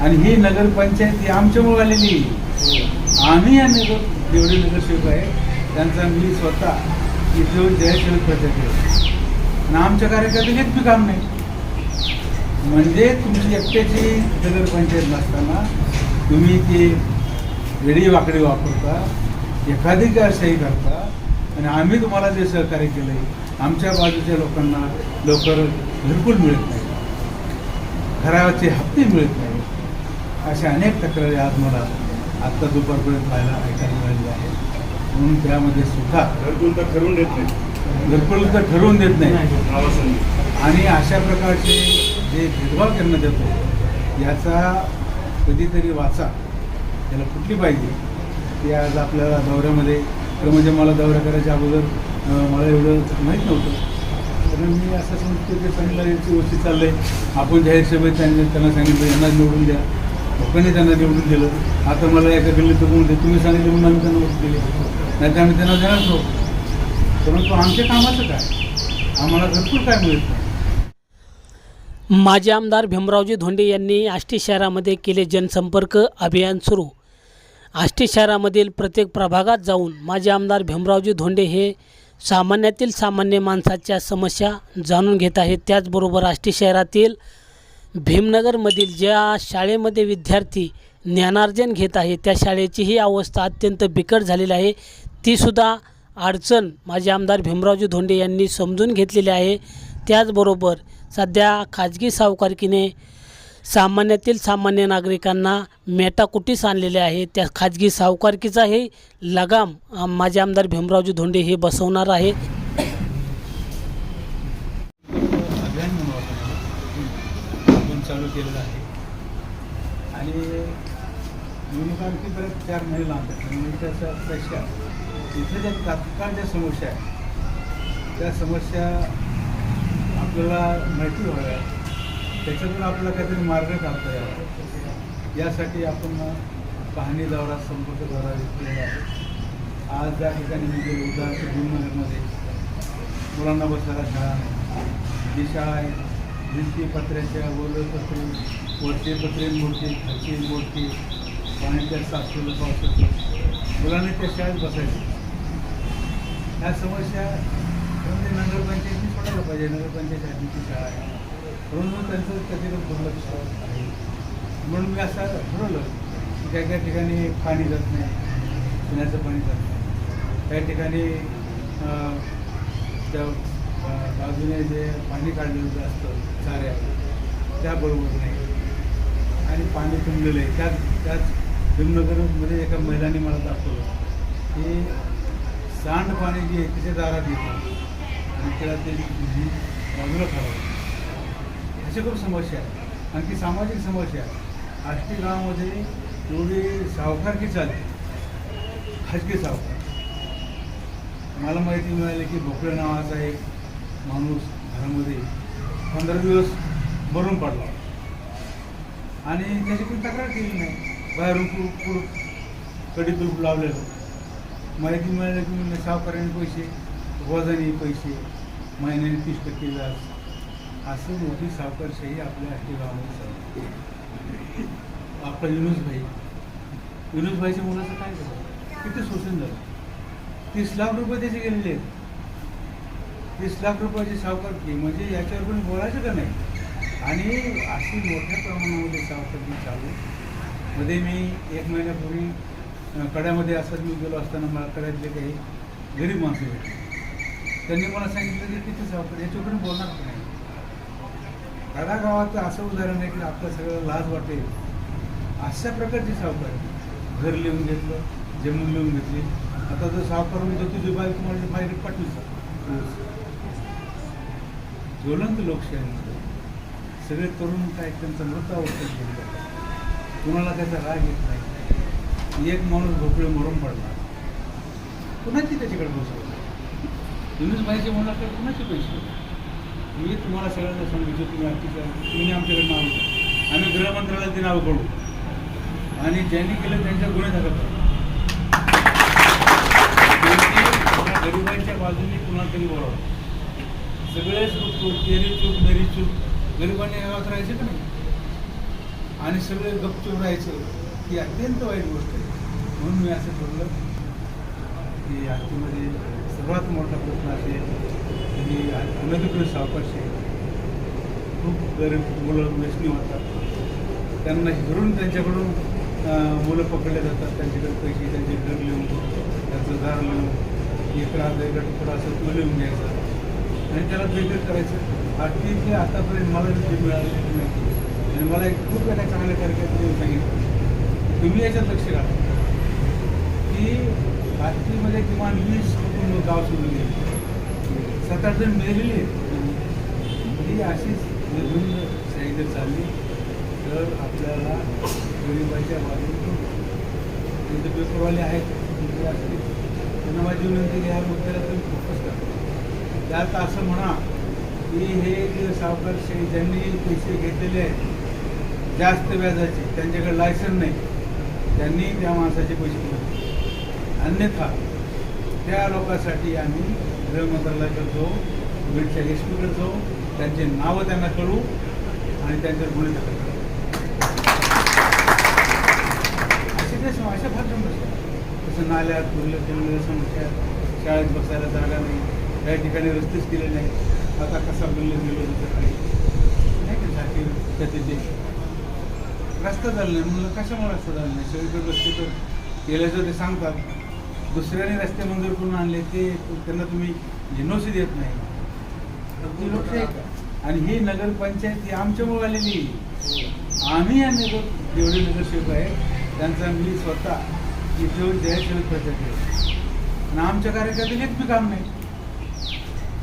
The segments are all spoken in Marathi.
आणि ही नगरपंचायत ही आमच्यामुळे आलेली आम्ही या नगर जेवढे नगरसेवक आहे. त्यांचा मी स्वतः इथे जयसेवक प्रचार केला आणि आमच्या कार्यकर्त्याला एक बी काम नाही. म्हणजे तुमची एकट्याची नगरपंचायत नसताना तुम्ही ती वेडी वाकडी वापरता एखादी शाही करता आणि आम्ही तुम्हाला जे सहकार्य केलं आहे आमच्या बाजूच्या लोकांना लवकर घरकुल मिळत नाही. घराचे हप्ते मिळत नाही. अशा अनेक तक्रारी आज मला आत्ता दुपारपर्यंत पाहायला ऐकायला मिळालेल्या आहेत. म्हणून त्यामध्ये सुद्धा घरकुल तर ठरवून देत नाही. घरकुल तर ठरवून देत नाही. आणि अशा प्रकारचे जे भेदभाव करण्यात येतो याचा कधीतरी वाचा. त्याला कुठली पाहिजे. ती आज आपल्याला दौऱ्यामध्ये खरं म्हणजे मला दौरा करायच्या अगोदर मला एवढं माहीत नव्हतं. तर मी असं समजतो की चांगलं यांची गोष्टी चाललं आहे आपण जाहीर सभेत त्यांनी त्यांना सांगितलं यांना निवडून द्या. लोकांनी त्यांना निवडून दिलं. आता मला एका गल्लीत बघून दे तुम्ही सांगितलं म्हणून आम्ही त्यांना वोट दिले. नाही तर आम्ही त्यांना देणार नव्हतो परंतु आमच्या कामाचं काय? आम्हाला भरपूर काय मिळत माजी आमदार भीमरावजी धोंडे यांनी आष्टी शहरामध्ये केले जनसंपर्क अभियान सुरू. आष्टी शहरामधील प्रत्येक प्रभागात जाऊन माजी आमदार भीमरावजी धोंडे हे सामान्यातील सामान्य माणसाच्या समस्या जाणून घेत आहेत. त्याचबरोबर आष्टी शहरातील भीमनगरमधील ज्या शाळेमध्ये विद्यार्थी ज्ञानार्जन घेत आहे त्या शाळेचीही अवस्था अत्यंत बिकट झालेली आहे. तीसुद्धा अडचण माझे आमदार भीमरावजी धोंडे यांनी समजून घेतलेली आहे. त्याचबरोबर सध्या खाजगी सावकारकीने सामान्यातील सामान्य नागरिकांना मेटाकुटीस आणलेले आहे त्या खाजगी सावकारकीचाही लगाम माझे आमदार भीमरावजी धोंडे हे बसवणार आहे अभियान म्हणू आपण आपण चालू केलेलं आहे. आणि निवडणुका आणखी चार महिने लांब निवडणुकीच्या पेक्षा इथे ज्या तात्काळ ज्या समस्या आहेत त्या समस्या आपल्याला माहिती व्हाव्या. त्याच्यातून आपल्याला काहीतरी मार्ग काढता यावा. यासाठी आपण पाहणी दौरा संपर्क दौरा केलेला आहे. आज ज्या ठिकाणी मी गेलो उदाहरण भीमनगरमध्ये मुलांना बसायला शाळा नाही. जी शाळा आहे. भिंती पत्र्याच्या ओलं वरचे पत्रे मोडते खालची मोडते पाण्याच्या साचलेलं पावसाचं. मुलांनी त्या शाळेत बसायचे. ह्या समस्या म्हणजे नगरपंचायतीने सोडायला पाहिजे. नगरपंचायत आधीची शाळा आहे. म्हणून त्यांचं त्याच्याकडे दुर्लक्ष आहे. म्हणून मी असं ठरवलं की त्या त्या ठिकाणी पाणी जात नाही. पिण्याचं पाणी जात नाही. त्या ठिकाणी त्या बाजूने जे पाणी काढलेलं असतं चाऱ्या त्याबरोबर नाही. आणि पाणी तुंबलेलं आहे त्यात त्याच भीमनगरमध्ये एका महिलांनी मला दाखवलं की सांडपाणी जे आहे तिच्या दारात येतं. आणि त्याला ते बाजूला खावं अशा खूप समस्या आहेत आणखी सामाजिक समस्या आहे. आष्टी गावामध्ये एवढी सावकारकी चालते. खाजगी सावकार. मला माहिती मिळाली की भोकळे नावाचा एक माणूस घरामध्ये पंधरा दिवस भरून पडला. आणि त्याची कोणी तक्रार केली नाही. बाहेरून कुलूप कडी कुलूप लावलेलं. माहिती मिळाली की म्हणजे सावकाराने पैसे वजनी पैसे महिन्याने तीस टक्के व्याज. असं मोठी सावकारशाही आपल्या आष्टी गावामध्ये चालते आपला युनुस भाई. मुलाचं काय झालं? किती शोषण झालं? तीस लाख रुपये त्याचे गेलेले आहेत. तीस लाख रुपयाची सावकार फी म्हणजे याच्यावर कोणी बोलायचं का नाही? आणि अशी मोठ्या प्रमाणामध्ये सावकारकी चालू मध्ये मी एक महिन्यापूर्वी कड्यामध्ये असंच मी गेलो असताना मला कड्यातले काही गरीब माणसं भेटले त्यांनी मला सांगितलं की किती सावकार याच्याकडून बोलणार का नाही? कडा गावाचं असं उदाहरण आहे की आपल्या सगळं लाज वाटेल अशा प्रकारची सावकार घर लिहून घेतलं जमीन लिहून घेतली. आता जर सावकार म्हणजे तुझी बायको म्हणजे बाहेर पाठवू ज्वलंत लोकशाहीमध्ये सगळे तरुण काय त्यांचा मृतावर घेऊन जातात. कुणाला त्याचा राग येत नाही. एक माणूस भोपळे मरून पडला कुणाची त्याच्याकडे बसवलं तुम्हीच पाहिजे मुलाकडे कुणाचे पैसे? मी तुम्हाला सगळ्यांना सांगितलं तुम्ही आमच्या तुम्ही आमच्याकडे नाव आम्ही गृहमंत्र्याला ते नाव करू आणि ज्यांनी केलं त्यांच्या गुन्हे दाखल करू शेवटी त्या गरिबांच्या बाजूने कुणाला तरी बोलावं सगळेच चूक तेरी चूक मेरी चूक गरिबांनी गावात राहायचे का नाही? आणि सगळे गपचूप राहायचं ही अत्यंत वाईट गोष्ट आहे. म्हणून मी असं ठरलं की आरतीमध्ये सर्वात मोठा प्रश्न असेल की अनधिकृत सावकाश आहे खूप गरीब मुलं व्यसनी होतात. त्यांना हिरून त्यांच्याकडून मुलं पकडले जातात त्यांच्याकडे पैसे त्यांचे घर लिहून त्यांचं दार लिहून एक अर्धा एक असं तो लिहून घ्यायचा. आणि त्याला बेकार करायचं आरतीतले आतापर्यंत मला जे मिळालेलं नाही आणि मला एक खूप एका चांगल्या कार्यक्रमात सांगितलं. तुम्ही याच्यात लक्ष घाला. की आरतीमध्ये किमान वीस कुटुंब गाव सोडून गेले. सात आठ जण मिळालेली आहेत. ही अशीच निर्बंध शाही चालली. तर आपल्याला गरिबाच्या बाजूने पेपरवाले आहेत त्यांना माझी विनंती की ह्या मुद्द्याला तुम्ही फोकस करा. त्यात असं म्हणा की हे जे सावकारशाही ज्यांनी पैसे घेतलेले आहेत जास्त व्याजाचे त्यांच्याकडे लायसन नाही त्यांनी त्या माणसाचे पैसे घेतले अन्यथा त्या लोकांसाठी आम्ही गृह मंत्रालयाकडे जाऊ बीडच्या एस पीकडे जाऊ त्यांचे नावं त्यांना कळू आणि त्यांच्यावर गुन्हे दाखल करू. असे ते समस्या फार समस्या तसं नाल्यात कुर्ल्या समस्या शाळेत बसायला जागा नाही. या ठिकाणी रस्तेच केले नाही. आता कसा बिल्ले गेलो तिथं काही नाही का झाकीर त्याचे ते रस्ता झाला नाही. म्हणलं कशामुळे रस्ता झाला नाही? सगळीकडे रस्ते तर केल्याचं ते सांगतात. दुसऱ्याने रस्ते मंजूर करून आणले ते त्यांना तुम्ही म्हणजे एनओसी देत नाही. तर ती लोकशाही का? आणि ही नगरपंचायत ही आमच्यामुळे आलेली आम्ही या नगर जेवढे नगरसेवक आहेत त्यांचा मी स्वतः इथे येऊन जयसेवक प्रचार केला. आणि आमच्या कार्यकर्त्याला एक बी काम नाही.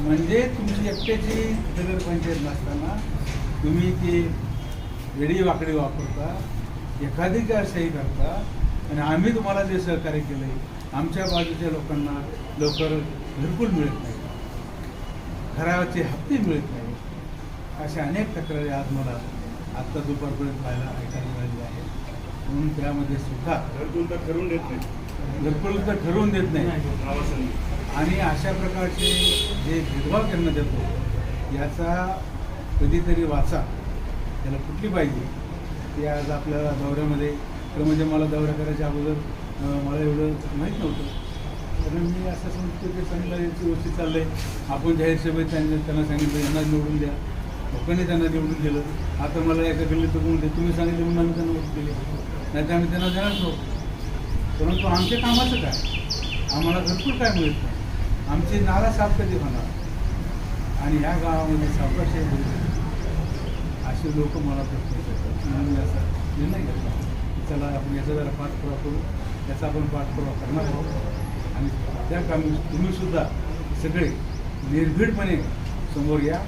म्हणजे तुमची एकट्याची नगरपंचायत नसताना तुम्ही ती वेडी वाकडी वापरता एकाधिकारशाही करता आणि आम्ही तुम्हाला जे सहकार्य केलं आहे आमच्या बाजूच्या लोकांना लवकर घरकुल मिळत नाही. घराचे हप्ते मिळत नाही. अशा अनेक तक्रारी आज मला आत्ता दुपारपर्यंत पाहायला ऐकायला मिळाली आहेत. म्हणून त्यामध्ये सुद्धा घरकुल तर ठरवून देत नाही. घरकुल तर ठरवून देत नाही. आणि अशा प्रकारचे जे भेदभाव त्यांना देतो याचा कधीतरी वाचा. त्याला कुठली पाहिजे. ते आज आपल्याला दौऱ्यामध्ये तर म्हणजे मला दौरा करायच्या अगोदर मला एवढं माहीत नव्हतं. कारण मी असं समजतो की चांगलं याची गोष्टी चाललंय. आपण जाहीर सभेत त्यांनी त्यांना सांगितलं यांना निवडून द्या. लोकांनी त्यांना निवडून दिलं. आता मला एका गल्लीत बघून दे. तुम्ही सांगितलं म्हणून आम्ही त्यांना वोट दिले. नाही तर आम्ही त्यांना देणार नव्हतो परंतु आमच्या कामाचं काय? आम्हाला भरपूर काय मिळत नाही. आमची नाला साफ कधी होणार? आणि ह्या गावामध्ये सावकाशे असे लोक मला प्रश्न विचारतात. म्हणून याचा निर्णय घेतला. त्याला चला आपण याचा जरा पाठपुरा करू. याचा आपण पाठपुरावा करणार आहोत. आणि त्या कामी तुम्ही सुद्धा सगळे निर्भीडपणे समोर या.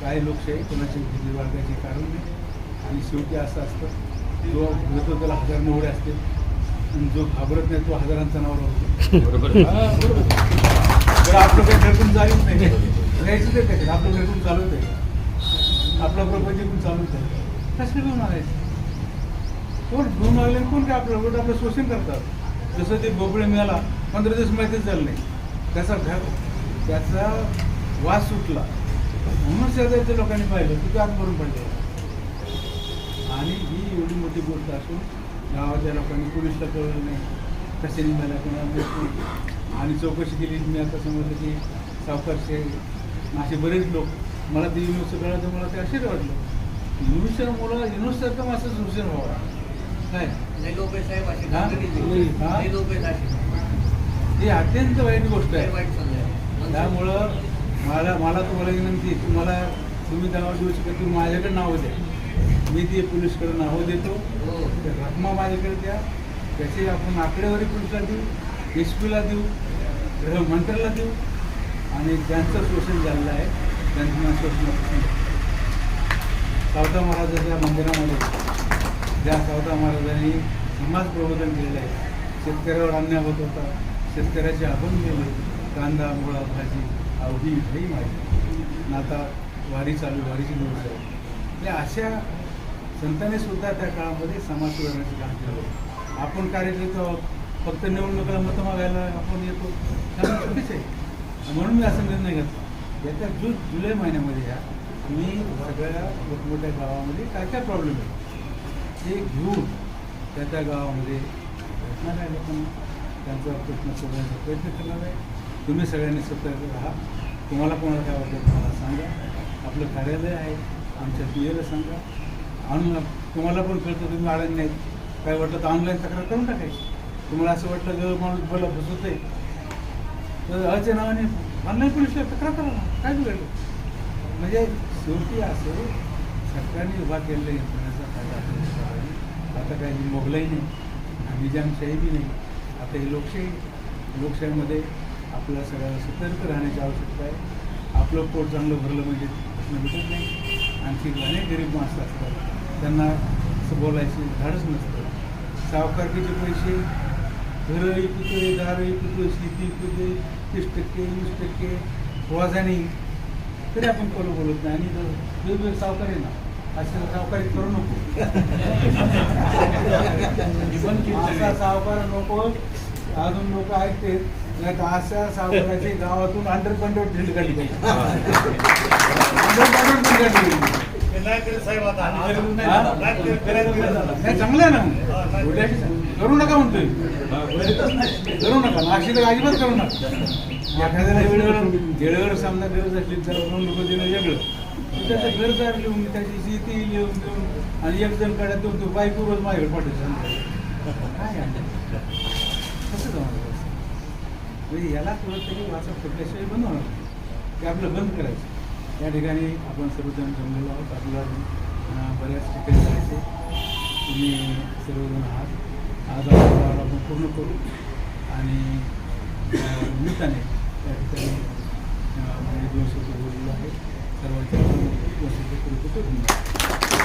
काय लोकशाही कोणाची भीती बाळगायचे कारण नाही. आणि शेवटी असं असतं जो घेतो त्याला हजार मोहरे असते जो घाबरत नाही तो हजारांचा नवरा होतो. बरोबर. बरोबर. बरं आपलं काही घरकुन चालूच नाही. राहायचं ते काय आपलं घरकुन चालूच आहे आपला प्रपंच पण चालूच आहे कसं घेऊन आणायचं? कोण घेऊन आले कोण काय आपलं उलट आपलं शोषण करतात? जसं ते बोबळे मिळाला पंधरा दिवस माहितीच झालं नाही. त्याचा घर त्याचा वास सुटला. म्हणून शेजारच्या लोकांनी पाहिलं की आत भरून पडले. आणि ही एवढी मोठी गोष्ट असून गावाच्या लोकांनी पोलिसला कळलं नाही मला कोणाला आणि चौकशी केली. मी आता समजलं की सावकारचे असे बरेच लोक मला ते युनिव्हर्सिटी कळलं तर मला ते आश्चर्य वाटलं. युनिव्हर्सिटी मुलं युनिव्हर्सिटी तर असंच हुशार व्हावा काय? हा? अत्यंत वाईट गोष्ट आहे. त्यामुळं मला मला तुम्हाला विनंती तुम्हाला तुम्ही गावात देऊ शकत तुम्ही माझ्याकडे नावं द्या. मी ते पोलीसकडे नावं देतो. हो. रकमा माझ्याकडे द्या. त्याचे आपण आकडेवारी पोलिसला देऊ एस पीला देऊ गृहमंत्र्याला देऊ आणि ज्यांचं शोषण झालेलं आहे त्यांना शोषणापासून सावता महाराजाच्या मंदिरामध्ये ज्या सावता महाराजांनी समाज प्रबोधन केलेलं आहे शेतकऱ्यावर अन्याय होत होता शेतकऱ्याचे आपण गेले कांदा मुळा भाजी अवघी ही माहिती आता वारी चालू वारीची दिवस आहे म्हणजे अशा संतांनी सुद्धा त्या काळामध्ये समाज सुधारण्याचं काम केलं आपण कार्य आहोत फक्त निवडणुकीला मतं मागायला आपण येतो. त्यामुळे चुकीचं आहे. म्हणून मी असा निर्णय घेतला. याच्या जून जुलै महिन्यामध्ये या मी सगळ्या मोठमोठ्या गावामध्ये काय काय प्रॉब्लेम आहे ते घेऊन त्या त्या गावामध्ये भेटणाऱ्या लोकांना त्यांचा प्रश्न सोडवण्याचा प्रयत्न करणार आहे. तुम्ही सगळ्यांनी सतर्क राहा. तुम्हाला कोणाला काय वाटतं तुम्हाला सांगा. आपलं कार्यालय आहे. आमच्या पी सांगा. आणून तुम्हाला पण कळतं तुम्ही आळण नाहीत काय वाटलं तर ऑनलाईन तक्रार करून टाकायची. तुम्हाला असं वाटलं जर माणूस बोला फसवत आहे तर अच्या नावाने ऑनलाईन पोलिसला तक्रार करा काय बिघडलं? म्हणजे शेवटी असं सरकारने उभा केलेल्या यंत्रणेचा फायदा आता काही मोगलाई नाही आणि निजामशाही बी नाही. आता ही लोकशाही लोकशाहीमध्ये आपल्या सगळ्याला सतर्क राहण्याची आवश्यकता आहे. आपलं पोट चांगलं भरलं म्हणजे प्रश्न भेटत नाही. आणखी अनेक गरीब माणसं असतात. त्यांना असं बोलायचे धाडच नसतं. सावकारकीचे पैसे घरं इकतोय दारं इकतोय शेती इकतोय तीस टक्के वीस टक्के वाजाने. तरी आपण कोण बोलत नाही? आणि जर वेगवेगळे सावकार आहे ना असे सावकारी करू नको. असा सावकार नको अजून लोक ऐकते नाही तर अशा सावकाराची गावातून अंडर पंडर ढील काढली पाहिजे करायचं चांगलं आहे ना. करू नका म्हणतोय. करू नका. नाशिक अजिबात करू नका. एखाद्याला वेळेवर वेळेवर सामना गरज असली तर म्हणून देणं वेगळं. त्याचा त्याचं घरदार लिहून त्याची शेती लिहून देऊन. आणि एक जण काढ्यात तो तो बायको रोज माझ्याकडे पाठवतो. काय आहे? कसं जमणार? म्हणजे याला थोडं तरी वाचा फुटल्याशिवाय बनवणार ते आपलं बंद करायचं. या ठिकाणी आपण सर्वजण जमलेलो आहोत. आपल्याला बऱ्याच ठिकाणी जायचे तुम्ही सर्वजण आहात. आज आपण आपण पूर्ण करू आणि निमित्ताने त्या ठिकाणी म्हणजे दोन शब्द बोललेलो आहे. सर्वांच्या दोन शब्द पूर्ण करून